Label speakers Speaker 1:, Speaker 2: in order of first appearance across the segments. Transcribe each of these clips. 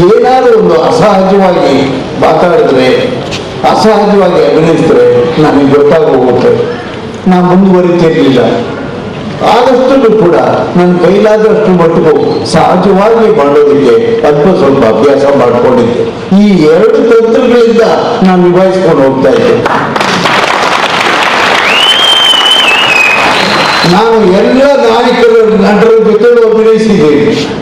Speaker 1: ಏನಾದ್ರು ಒಂದು ಅಸಹಜವಾಗಿ ಮಾತಾಡಿದ್ರೆ, ಅಸಹಜವಾಗಿ ಅಭಿನಯಿಸಿದ್ರೆ ನನಗೆ ಗೊತ್ತಾಗೋಗುತ್ತೆ. ನಾನು ಮುಂದುವರಿತಿರ್ಲಿಲ್ಲ. ಆದಷ್ಟು ಕೂಡ ನನ್ನ ಕೈಲಾದಷ್ಟು ಮಟ್ಟಿಗೂ ಸಹಜವಾಗಿ ಮಾಡೋದಕ್ಕೆ ಅಲ್ಪ ಸ್ವಲ್ಪ ಅಭ್ಯಾಸ ಮಾಡಿಕೊಂಡಿದ್ದೆ. ಈ ಎರಡು ತಂತ್ರಗಳಿಂದ ನಾನು ನಿಭಾಯಿಸ್ಕೊಂಡು ಹೋಗ್ತಾ ಇದ್ದೆ. ನಾನು ಎಲ್ಲ ನಾಯಕರ ನಟರ ಜೊತೆ ಅಭಿನಯಿಸಿದ್ದೇನೆ.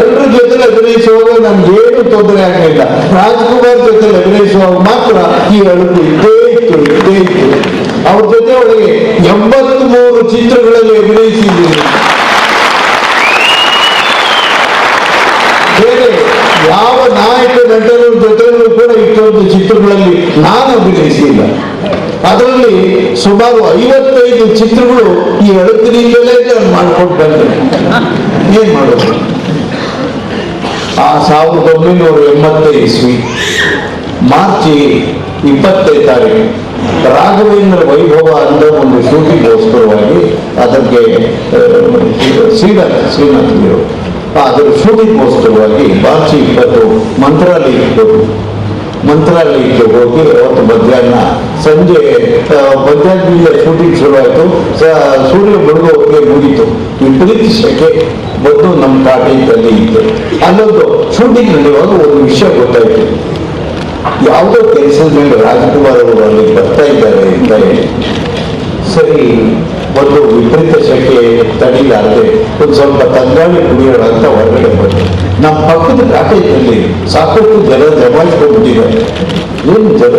Speaker 1: ಎಲ್ಲರ ಜೊತೆ ಅಭಿನಯಿಸುವಾಗ ನಮ್ಗೆ ಏನು ತೊಂದರೆ ಆಗಲಿಲ್ಲ. ರಾಜ್ಕುಮಾರ್ ಜೊತೆ ಅಭಿನಯಿಸುವಾಗ ಮಾತ್ರ ಈ ಅಳುಕು ಇದ್ದೇ ಇತ್ತು ಇದ್ದೇ ಇತ್ತು. ಅವ್ರ ಜೊತೆ ಒಳಗೆ ಎಂಬತ್ತ್ ಮೂರು ಚಿತ್ರಗಳಲ್ಲಿ ಅಭಿನಯಿಸಿದ್ದೀನಿ. ಬೇರೆ ಯಾವ ನಾಯಕ ನಟರ ಜೊತೆಯಲ್ಲೂ ಕೂಡ ಇಷ್ಟೊಂದು ಚಿತ್ರಗಳಲ್ಲಿ ನಾನು ಅಭಿನಯಿಸಿಲ್ಲ. ಅದರಲ್ಲಿ ಸುಮಾರು ಐವತ್ತೈದು ಚಿತ್ರಗಳು ಈ ಅಳುಕಿನಿಂದಲೇ ನಾನು ಮಾಡ್ಕೊಂಡು ಬಂದೆ ಏನ್ ಮಾಡೋದು? ಆ ಸಾವಿರದ ಒಂಬೈನೂರ ಎಂಬತ್ತೈದು ಇಸ್ವಿ ಮಾರ್ಚ್ ಇಪ್ಪತ್ತೈದು ತಾರೀಕು ರಾಘವೇಂದ್ರ ವೈಭವ ಅಂತ ಒಂದು ಶೂಟಿಂಗ್ಗೋಸ್ಕರವಾಗಿ ಅದಕ್ಕೆ ಶ್ರೀನಾಥ್ ಶ್ರೀನಾಥ್ ಅದರ ಶೂಟಿಂಗ್ಗೋಸ್ಕರವಾಗಿ ಮಾರ್ಚ್ ಇಪ್ಪತ್ತು ಹೋಗಿ ಮಂತ್ರಾಲಯಕ್ಕೆ ಹೋಗಿ ಅವತ್ತು ಮಧ್ಯಾಹ್ನ ಸಂಜೆ ಮಧ್ಯಾಹ್ನ ಶೂಟಿಂಗ್ ಶುರುವಾಯಿತು. ಸೂರ್ಯ ಮುಳುಗೋಕೆ ಮುಗೀತು. ವಿಪರೀತ ಸೆಕೆ ಬಂದು ನಮ್ಮ ಕಾಟೇಜಲ್ಲಿ ಇತ್ತು ಅಲ್ಲೊಂದು ಶೂಟಿಂಗ್ ನಡೆಯುವಾಗ ಒಂದು ವಿಷಯ ಗೊತ್ತಾಯ್ತು. ಯಾವುದೋ ಕೆಲಸದ ಮೇಲೆ ರಾಜಕುಮಾರ್ ಅವರು ಅಲ್ಲಿ ಬರ್ತಾ ಇದ್ದಾರೆ ಅಂತ ಸರಿ ಒಂದು ವಿಪರೀತ ಶೆಕೆ ತಡೀಲಾರದೆ ಒಂದು ಸ್ವಲ್ಪ ತಂಗಾಳಿ ಕುಡಿಯೋಣ ಅಂತ ಹೊರಗಡೆ ಬಂತು ನಮ್ಮ ಪಕ್ಕದ ಕಾಟೇಜಲ್ಲಿ ಸಾಕಷ್ಟು ಜನ ಜಮಾಯಿಸ್ಕೊಂಡ್ಬಿಟ್ಟಿದ್ದಾರೆ ಏನು ಜನ?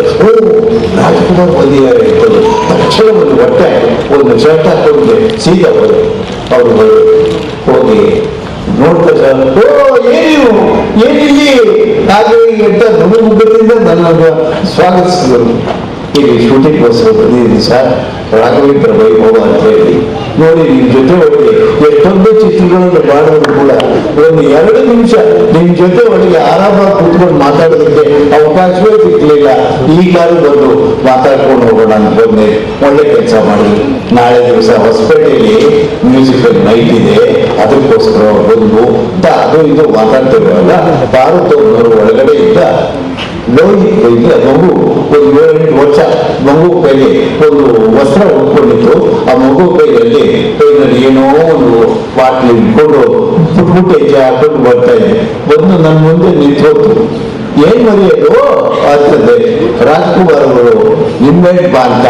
Speaker 1: ರಾಜ್ಕುಮಾರ್ ಬಂದಿದ್ದಾರೆ ಅಂತ ತಕ್ಷಣ ಒಂದು ಹೊಟ್ಟೆ ಒಂದು ಶರ್ಟ್ ಹಾಕೊಂಡು ಸೀದಾ ಅವರು ಅವರು ಹೋಗಿ ನೋಡ್ತಾ ಸರ್ ಓ ಏನು ಏನಿಲ್ಲಿ? ಹಾಗೆ ಸ್ವಾಗತಿಸಿದರು. ಇಲ್ಲಿ ಶೂಟಿಂಗ್ಗೋಸ್ಕರ ಬಂದಿದ್ದೀನಿ ಸರ್ ರಾಘವೇಂದ್ರ ವೈಭವ ಅಂತ ಹೇಳಿ ನೋಡಿ ನಿಮ್ ಜೊತೆ ಒಳಗೆ ಎಷ್ಟೊಂದು ಚಿತ್ರಗಳನ್ನು ಮಾಡೋದು ಕೂಡ ಒಂದು ಎರಡು ನಿಮಿಷ ನಿಮ್ ಜೊತೆ ಒಳಗೆ ಆರಾಮಾಗಿ ಕೂತ್ಕೊಂಡು ಮಾತಾಡೋದಕ್ಕೆ ಅವಕಾಶವೇ ಸಿಗ್ಲಿಲ್ಲ ಈಗಾದ್ರೂ ಬಂದು ಮಾತಾಡ್ಕೊಂಡು ಹೋಗೋಣ ಅಂತ ಬಂದೆ ಒಳ್ಳೆ ಕೆಲಸ ಮಾಡಿ ನಾಳೆ ದಿವಸ ಹೊಸಪೇಟೆಯಲ್ಲಿ ಮ್ಯೂಸಿಕಲ್ ನೈಟ್ ಇದೆ ಅದಕ್ಕೋಸ್ಕರ ಬಂದು ಅದು ಇದು ಮಾತಾಡ್ತಿರುವಾಗ ಭಾರತವನ್ನು ಒಳಗಡೆ ಇದ್ದ ಲೋಹಿತ್ ಇದೆ ಮಗು ಒಂದು ಏಳೆಂಟು ವರ್ಷ ಮಗು ಕೈಗೆ ಒಂದು ವಸ್ತ್ರ ಉಟ್ಕೊಂಡಿತ್ತು ಆ ಮಗು ಕೈಯಲ್ಲಿ ಕೈನಲ್ಲಿ ಏನೋ ಒಂದು ಬಾಟ್ಲಿ ಇಟ್ಕೊಂಡು ಪುಟ್ ಪುಟ್ಟ ಹೆಜ್ಜೆ ಹಾಕೊಂಡು ಬರ್ತಾ ಇದೆ ಬಂದು ನನ್ನ ಮುಂದೆ ನಿಂತೋತು ಏನ್ ಮರೆಯೋದು ಆಗ್ತದೆ ರಾಜ್ಕುಮಾರ್ ಅವರು ನಿಮ್ಮೆಟ್ ಬಾಂತ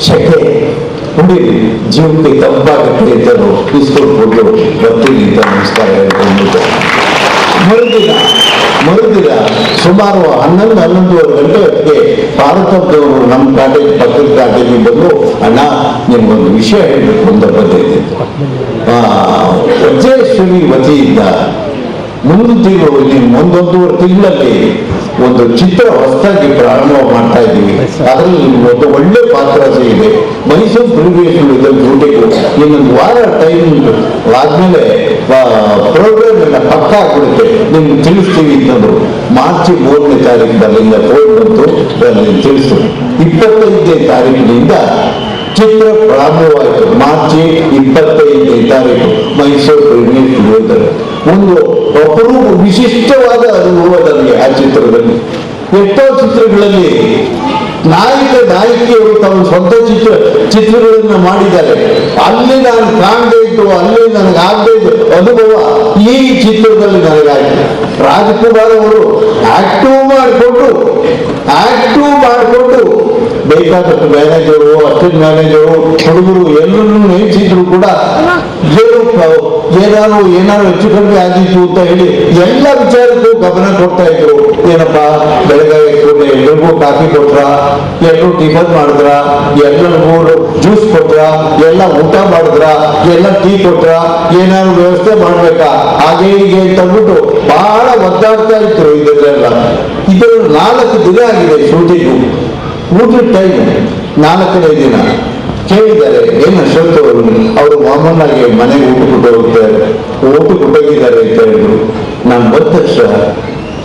Speaker 1: ಶಕೆ ಕುಡೀರಿ ಜೀವಕ್ಕೆ ತಂಪಾಗುತ್ತೆ ಅಂತ ಇಸ್ಕೊಟ್ಬಿಟ್ಟು ಬರ್ತೀನಿ ಅಂತ ನಮಸ್ಕಾರ ಹೇಳ್ಕೊಂಡು ಸುಮಾರು ಹನ್ನೊಂದು ಹನ್ನೊಂದುವರೆ ಗಂಟೆ ಹೊತ್ತಿಗೆ ಭಾರತದವರು ನಮ್ಮ ಕಾಲೇಜ್ ಪಕ್ಕದ ಕಾಲೇಜಿಗೆ ಬಂದು ಅಣ್ಣ ನಿಮ್ಗೊಂದು ವಿಷಯ ಹೇಳಬೇಕು ಅಂತ ಆ, ವಜ್ರೇಶ್ವರಿ ವತಿಯಿಂದ ಮುಂದಿನ ತಿಂಗಳು ಒಂದೊಂದೂವರೆ ತಿಂಗಳಲ್ಲಿ ಒಂದು ಚಿತ್ರ ಹೊಸದಾಗಿ ಪ್ರಾರಂಭ ಮಾಡ್ತಾ ಇದ್ದೀವಿ. ಅದರಲ್ಲಿ ಒಂದು ಒಳ್ಳೆ ಪಾತ್ರ ಇದೆ. ಮೈಸೂರು ಪ್ರಿವಿಯೇಷನ್ ಶೂಟಿಂಗು ಇನ್ನೊಂದು ವಾರ ಟೈಮ್ ಆದ್ಮೇಲೆ ಪ್ರೋಗ್ರಾಮ್ ಎಲ್ಲ ಪಕ್ಕ ಆಗ್ಬಿಡುತ್ತೆ. ನಿಮ್ಗೆ ತಿಳಿಸ್ತೀವಿ ಅಂತಂದ್ರು. ಮಾರ್ಚ್ ಮೂರನೇ ತಾರೀಕು ಅಲ್ಲಿಂದ ಫೋನ್ ಬಂತು. ತಿಳಿಸ್ತು. ಇಪ್ಪತ್ತೈದನೇ ತಾರೀಕಿನಿಂದ ಚಿತ್ರ ಪ್ರಾರಂಭವಾಯಿತು. ಮಾರ್ಚ್ ಇಪ್ಪತ್ತೈದನೇ ತಾರೀಕು ಮೈಸೂರು ಸ್ಟುಡಿಯೋದಲ್ಲಿ ಒಂದು ಅಪರೂಪ ವಿಶಿಷ್ಟವಾದ ಅನುಭವ ನನಗೆ ಆ ಚಿತ್ರದಲ್ಲಿ. ಎಷ್ಟೋ ಚಿತ್ರಗಳಲ್ಲಿ ನಾಯಕ, ನಾಯಕಿಯರು ತಮ್ಮ ಸ್ವಂತ ಚಿತ್ರ ಚಿತ್ರಗಳನ್ನು ಮಾಡಿದ್ದಾರೆ. ಅಲ್ಲಿ ನಾನು ಕಾಣದೇ ಇದ್ದು ಅಲ್ಲಿ ನನಗೆ ಆಗದೇ ಇದ್ದು ಅನುಭವ ಈ ಚಿತ್ರದಲ್ಲಿ ನನಗಾಯಿತು ರಾಜ್ಕುಮಾರ್ ಬೇಕಾದಷ್ಟು ಮ್ಯಾನೇಜರು ಅಸಿಸ್ಟೆಂಟ್ ಮ್ಯಾನೇಜರು ಹುಡುಗರು ಎಲ್ಲರನ್ನೂ ನೇಮಿಸಿದ್ರು ಕೂಡ ಏನು ಏನಾದ್ರು ಏನಾದ್ರು ಹೆಚ್ಚು ಕಡಿಮೆ ಆಗಿತ್ತು ಅಂತ ಹೇಳಿ ಎಲ್ಲ ವಿಚಾರಕ್ಕೂ ಗಮನ ಕೊಡ್ತಾ ಇದ್ರು. ಏನಪ್ಪ, ಬೆಳಗಾವಿ ಎಲ್ರಿಗೂ ಕಾಫಿ ಕೊಟ್ರ ಎಲ್ಲರೂ ಟಿಫನ್ ಮಾಡಿದ್ರ ಎಲ್ಲರಿಗೂ ಜ್ಯೂಸ್ ಕೊಟ್ರ, ಎಲ್ಲ ಊಟ ಮಾಡಿದ್ರ, ಎಲ್ಲ ಟೀ ಕೊಟ್ರ, ಏನಾದ್ರು ವ್ಯವಸ್ಥೆ ಮಾಡ್ಬೇಕಾ? ಹಾಗೆ ಹೀಗೆ ಅಂತ ಬಹಳ ಒದ್ದಾಡ್ತಾ ಇದ್ರು ಇದನ್ನೆಲ್ಲ ಇದು ನಾಲ್ಕು ದಿನ ಆಗಿದೆ ಶೂಟಿಂಗು ಊಟದ ಟೈಮ್ ನಾಲ್ಕನೇ ದಿನ. ಕೇಳಿದ್ದಾರೆ ಏನು ಅಶ್ವತ್ ಅವರು? ಅವರು ಮಾಮೂಲಾಗಿ ಮನೆಗೆ ಊಟ ಕೊಟ್ಟು ಹೋಗ್ತಾರೆ ಊಟ ಕೊಟ್ಟೋಗಿದ್ದಾರೆ ಅಂತ ಹೇಳಿದ್ರು. ನಾನು ಬಂದ ತಕ್ಷಣ,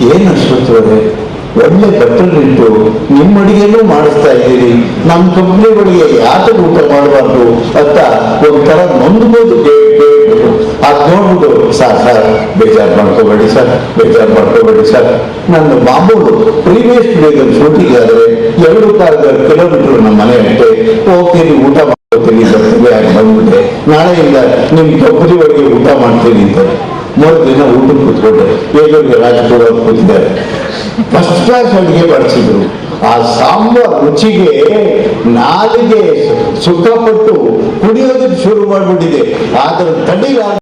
Speaker 1: ಏನು ಅಶ್ವತ್ ಅವರೇ? ಒಳ್ಳೆ ಬಟ್ಟಲಿಟ್ಟು ನಿಮ್ಮ ಅಡಿಗೆನೂ ಮಾಡಿಸ್ತಾ ಇದ್ದೀರಿ. ನಮ್ಮ ಕಂಪ್ನಿ ಒಳಗೆ ಯಾಕೆ ಊಟ ಮಾಡಬಾರ್ದು? ಅಂತ ಒಂಥರ ನೊಂದ್ಬೋದು. ಅದ್ ನೋಡ್ಬಿಟ್ಟು ಸರ್ ಸರ್. ಬೇಜಾರು ಮಾಡ್ಕೋಬೇಡಿ ಸರ್, ಬೇಜಾರು ಮಾಡ್ಕೋಬೇಡಿ ಸರ್. ನನ್ನ ಮಾಮೂಲು ಪ್ರೀವಿಯಸ್ ಬೇಗ ಶೂಟಿಂಗ್ ಆದರೆ ಎರಡು ಸಾವಿರ ಕಿಲೋಮೀಟರ್ ನಮ್ಮ ಮನೆ ಅಂತೆ ಹೋಗ್ತೀನಿ, ಊಟ ಮಾಡ್ಕೋತೀನಿ ಬಂದ್ಬಿಟ್ಟೆ? ನಾಳೆಯಿಂದ ನಿಮ್ ಕೊಬ್ಬರಿ ಒಳಗೆ ಊಟ ಮಾಡ್ತೀನಿ ಅಂತ. ಮೂರು ದಿನ ಊಟ ಕೂತ್ಕೊಂಡೆ ಬೇಗೂರಿಗೆ ರಾಜಕೀಯ ಕೂತಿದ್ದಾರೆ. ಫಸ್ಟ್ ಕ್ಲಾಸ್ ಅಡುಗೆ ಮಾಡಿಸಿದ್ರು ಆ ಸಾಂಬಾರ್ ರುಚಿಗೆ ನಾಲಿಗೆ ಸುಖಪಟ್ಟು ಕುಡಿಯೋದಕ್ಕೆ ಶುರು ಮಾಡಿಬಿಟ್ಟಿದೆ. ಆದ್ರೆ ತಡಿಲ